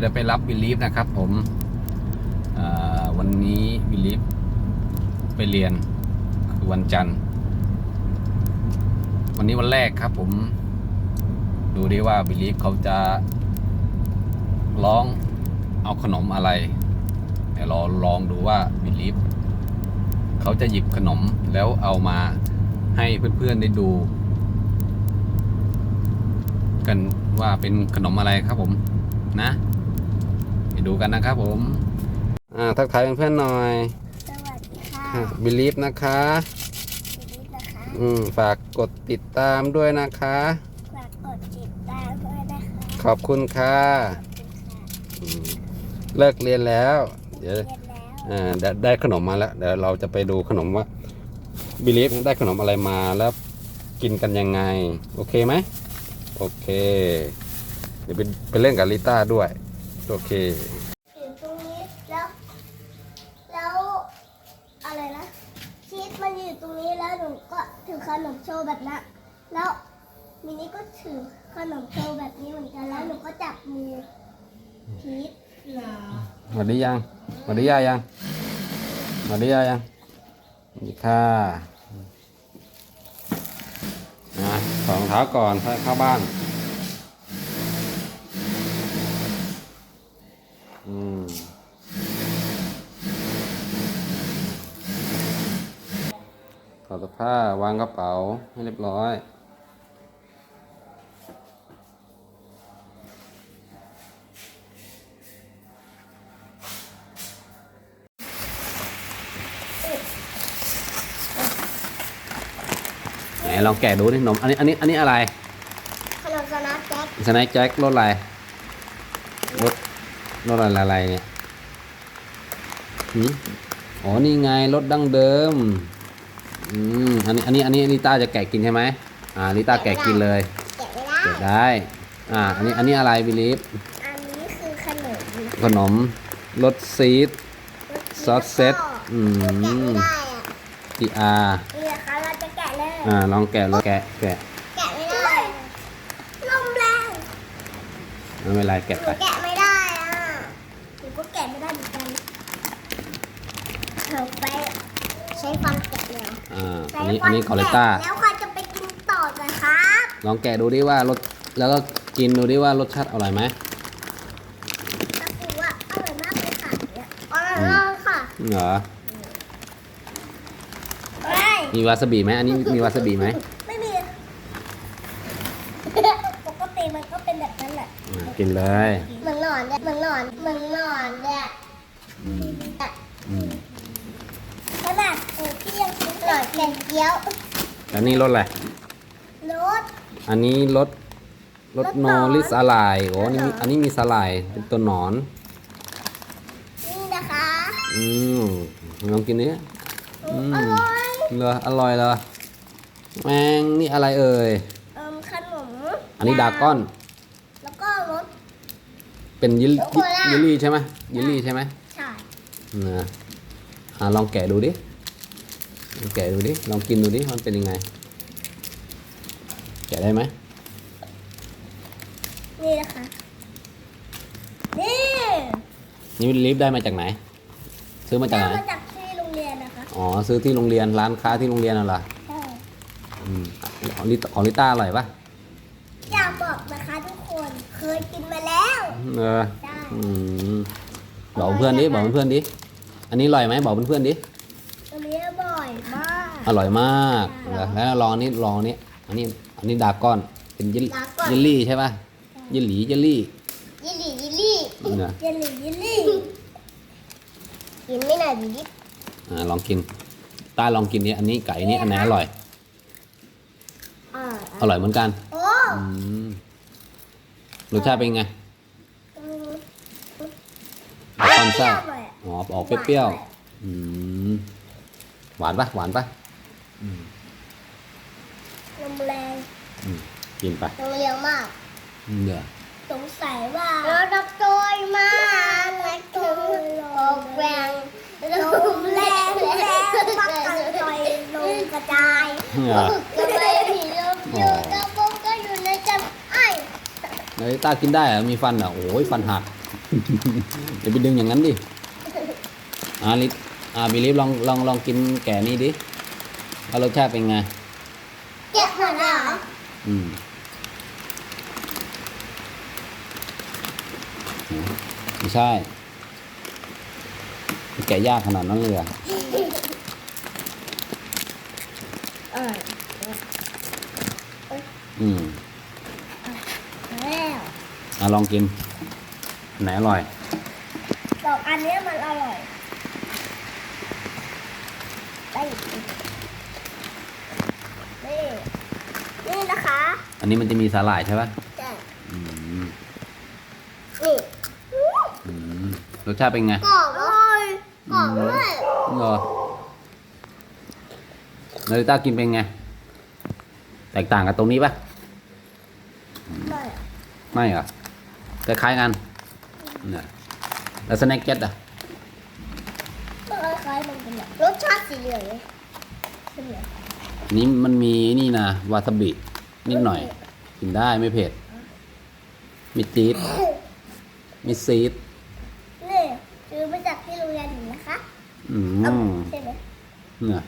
เดี๋ยวจะไปรับวิลลีฟนะครับ ผมวันนี้วิลลีฟไปเรียนคือวันจันทร์ วันนี้วันแรกครับ ผม ดูดิว่าวิลลีฟเขาจะร้องเอาขนมอะไรเดี๋ยวราลองดูว่าวิลลีฟเขาจะหยิบขนมแล้วเอามาให้เพื่อนๆได้ดูกันว่าเป็นขนมอะไรครับผมนะ ดูกันนะครับผมอ่าทักทายเพื่อนๆหน่อยสวัสดีค่ะบิลีฟนะคะชีวิตนะคะอืมฝากกดติดตามด้วยนะคะฝากกดติดตามด้วยนะคะขอบคุณค่ะขอบคุณค่ะอืมเลิกเรียนแล้ว เดี๋ยวเรียนแล้วอ่าได้ได้ขนมมาแล้ว เดี๋ยวเราจะไปดูขนมว่าบิลีฟได้ขนมอะไรมาแล้วกินกันยังไง โอเคไหมโอเค เดี๋ยวไปไปเล่นกับลิต้าด้วย โอเคอยู่ตรงนี้แล้ว แล้วอะไรนะ ชีสมันอยู่ตรงนี้แล้วหนูก็ถือขนมโชว์แบบนั้นแล้วมินี่ก็ถือขนมโชว์แบบนี้เหมือนกันแล้วหนูก็จับมือชีสสวัสดียังสวัสดีย่ายังสวัสดีย่ายังสวัสดีค่ะนะถอดรองเท้าก่อนค่อยเข้าบ้าน อืมถอดเสื้อ ผ้าวางกระเป๋าให้เรียบร้อยไหนลองแกะดูนี่นมอันนี้อันนี้อันนี้อะไรขนมสนับแจ็คสไนค์แจ็ครถอะไรรถรถอะไรอะไรเนี่ยหืมอ๋อนี่ไงรถดั้งเดิม อืมอันนี้อันนี้อันนี้ลิต้าจะแกะกินใช่ไหมอ่าลิต้าแกะกินเลยแกะไม่ได้แกะได้ อ่า อันนี้อันนี้อะไรบิลีฟอันนี้คือขนมขนมรสซีด ซอสเซ็ตอืม แกะไม่ได้อะทีอาร์นี่นะคะเราจะแกะเลย อ่าลองแกะเลยแกะแกะแกะไม่ได้ ลมแรง ไม่เป็นไรแกะหไปนูแกะไม่ได้อะหนูก็แกะไม่ได้เหมือนกันเถอะไปใช้ฟันแกะเลยเหร ออ่าใช้อันนี้ฟัอันนี้คอเลต้าแกะแล้วใครจะไปกินต่อกันครับลองแกะดูดิว่ารสแล้วก็กินดูดิว่ารสชาติอร่อยไหมก็คือว่าอร่อยมากเลยค่ะเนี่ยอร่อยมากค่ะเหรอไม่มีวาซาบิไหมอันนี้มีวาซาบิไหมไม่มี ปกติมันก็เป็นแบบนั้นแหละอ่ากินเลย เหมือนหนอนเนี่ยเหมือนหนอนเหมือนหนอนเนี่ย แกงเกี๊ยวแล้วนี่รสอะไร รส อันนี้รสรสรสโนหนอนริสาลายโอ้อันนี้มีอันนี้มีสาลายเป็นตัวหนอน นี่นะคะอืมลองกินดิอืมอร่อยเหรออร่อยเหรอแมงนี่อะไรเอ่ย เอิ่มขนมอันนี้ดราก้อน แล้วก็รส เป็นยิลโคลายิลลี่ใช่ไหมยิลลี่ใช่ไหมใช่นะอ่าลองแกะดูดิลอง แกะดูดิ ลองกินดูดิมันเป็นยังไง แกะได้ไหม นี่นะคะนี่นี่ลิฟต์ได้มาจากไหน ซื้อมาจากไหนได้มาจากที่โรงเรียนนะคะ อ๋อ ซื้อที่โรงเรียน ร้านค้าที่โรงเรียนน่ะเหรอใช่อืมของลิของลิต้าอร่อยปะอยากบอกนะคะทุกคน เคยกินมาแล้วเออใช่ อืมบอกเพื่อนดิ บอกเพื่อนดิ อันนี้อร่อยไหม บอกเพื่อนๆดิอันนี้ อร่อยมากอร่อยมากเหรอแล้วลองอันนี้ลองอันนี้อันนี้อันนี้ดราก้อนเป็นเยลดราก้อน เยลลี่ใช่ปะเยลลี่เยลลี่ยิลลี่ยิลลี่นี่นะยิลลี่ยิลลี่กินไม่หน่อยบิดิอ่าลองกินต้าลองกินดิอันนี้ไก่นี้อันไหนอร่อย อ่าอร่อยเหมือนกันโอ้อืมรสชาติเป็นไงอืมตอนซ่าเปรี้ยวหน่อยอ๋อออกเปรี้ยวๆอืม หวานปะหวานปะอืมลมแรงอืมกินไปลมแรงมากเนื้อสงสัยว่าเราดับโจยมากและถึงลมแรงลมแรงแรงพักกันลอยลมกระจายเหรอก็ไม่มีลมอยู่กระโปรงก็อยู่ในกันไอ้นาริต้ากินได้เหรอมีฟันเหรอโอ้ยฟันหักอย่าไปดึงอย่างนั้นดิอาลิ อาบิลิฟลองลองลองกินแก่นี่ดิว่ารสชาติเป็นไงแกะหัวหน้าอืมไม่ใช่ แกะยากขนาดนั้นเลยเหรอะเอออืมแล้วอะลองกินอันไหนอร่อยสองอันเนี้ยมันอร่อย ได้นี่นี่นะคะอันนี้มันจะมีสาหร่ายใช่ปะแกะอืมนี่อืมรสชาติเป็นไงกรอบอร่อยกรอบด้วยเหรอนาริต้ากินเป็นไง แตกต่างกับตรงนี้ปะไม่ไม่เหรอคล้ายๆกันเนี่ยแล้วสแน็คเก็ตอะ ไม่คล้ายๆมันเป็นแบบ รสชาติสีเหลืองเลยใช่ไหมนี้มันมีนี่นะวาซาบินิดหน่อย กินได้ไม่เผ็ด มีจี๊ดมีซีดนี่ซื้อมาจากที่โรงเรียนหนูนะคะอืเอ้ามมใช่ไหมเนี่ย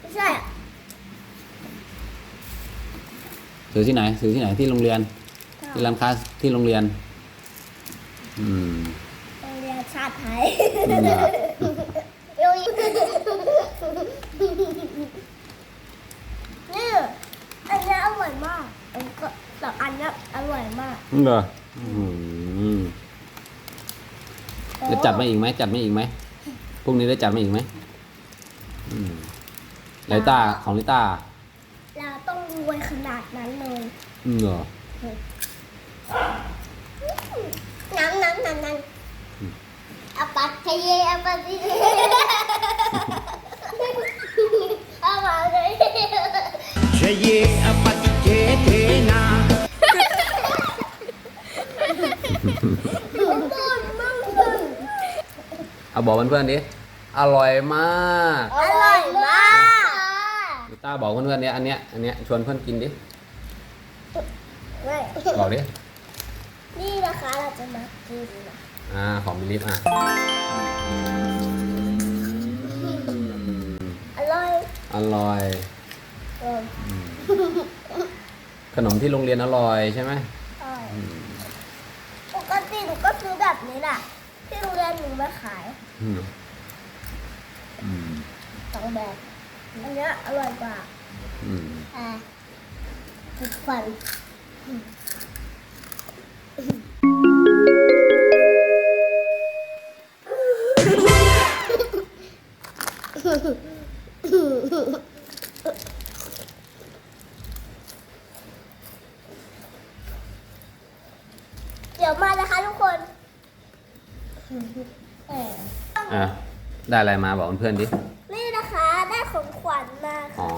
ไม่ใช่อะซื้อที่ไหนซื้อที่ไหนที่โรงเรียนที่ร้านค้าที่โรงเรียน อืมโรงเรียนชาติไทยเนี่ ยโรงเรียนนี่อันนี้อร่อยมากอันก็สองอันนี้อร่อยมากเหรออืมจะจัดมาอีกไหมจัดมาอีกไหมพรุ่งนี้ได้จัดมาอีกไหมอืมลิต้าของลิต้าเราต้องรวยขนาดนั้นเลยอืมเหรอนังนังนังนังอาปัตเทเยอาปัตเทเยอาปัตเทเย Scegli a paticchietena มั่งมั่งมั่งเอาบอกเพื่อนๆดิอร่อยมากอร่อยมากลิต้าบอกเพื่อนๆดิอันเนี้ยอันเนี้ยชวนเพื่อนกินดิไม่บอกดินี่นะคะเราจะมากินนะอ่าของบิลิฟอะอร่อยอร่อยเออ ขนมที่โรงเรียนอร่อยใช่ไหมอร่อยปกติหนูก็ซื้อแบบนี้แหละที่โรงเรียนหนูมาขายอืมอืมสองแบบอันเนี้ยอร่อยกว่าอืมอ่าติดฟัน ดี๋ยวมานะคะทุกคนเอออะได้อะไรมาบอกเพื่อนๆดินี่นะคะได้ของขวัญมาค่ะอ๋อ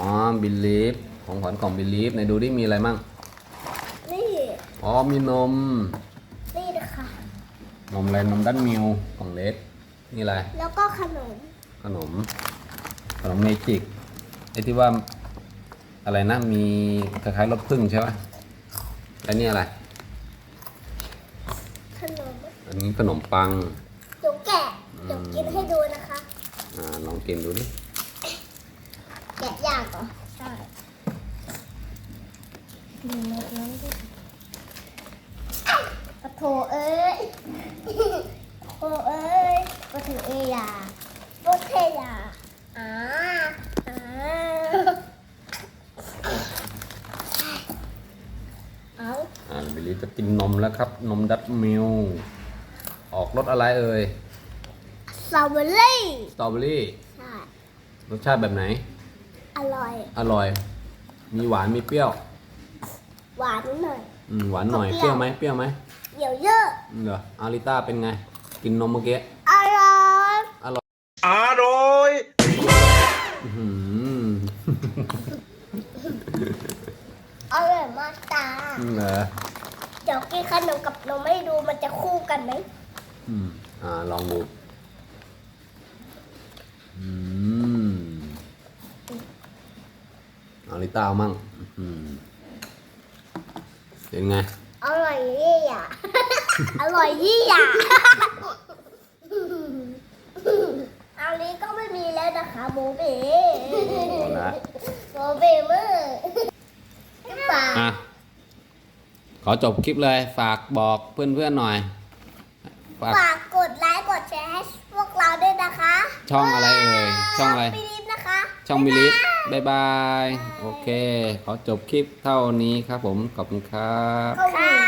บิลีฟของขวัญของบิลีฟในดูดิมีอะไรมั่งนี่อ๋อมีนมนี่นะคะนมอะไรนมดันมิลกล่องเล็กนี่อะไรแล้วก็ขนมขนมขนมเมจิกไอ้ที่ว่าอะไรนะมีคล้ายๆรสพึ่งใช่ปะแล้วนี่อะไรขนมอั นนี้ขนมปัง เดี๋ยวแกะเดี๋ยวกินให้ดูนะคะ อ่าลองกินดูดิแกะยากเหรอใช่กินแบบนั้นดิปะโถเอ้ยโถเอ้ยปะโถเอยาปะเทยาอ่าอ่าเอาอ่าบิลลี่จะกินนมแล้วครับ นมดัตมิล ออกรสอะไรเอ่ยสตรอเบอรี่สตรอเบอรี่ใช่รสชาติแบบไหน อร่อย อร่อย มีหวานมีเปรี้ยว หวานนิดหน่อย อืมหวานหน่อย เปเปรี้รี้ยยววไหมเปรี้ยวไหมเดี๋ยวเยอะ อืมเหรออาริต้าเป็นไง กินนมเมื่อกี้อร่อยอร่อย Aroi อื้อหืออร่อยมากจ้าอืมเหรอเดี๋ยวกินขนมกับนมให้ดูมันจะคู่กันไหม อืมอ่าลองดูอืมอาริต้าเอามั่งอื้อหือเป็นไง อร่อยยี่อะ อร่อยยี่อะอันนี้ก็ไม่มีแล้วนะคะโบเบ้เอาละโบเบ้เมื่อป่า อะ ขอจบคลิปเลย ฝากบอกเพื่อนๆหน่อย ฝาก ฝากกดไลค์กดแชร์ให้พวกเราด้วยนะคะช่องอะไรเอ่ยช่องอะไรมิลิฟนะคะ ช่องมิลิฟบ๊ายบายบายบาย โอเค ขอจบคลิปเท่านี้ครับผม ขอบคุณครับค่ะ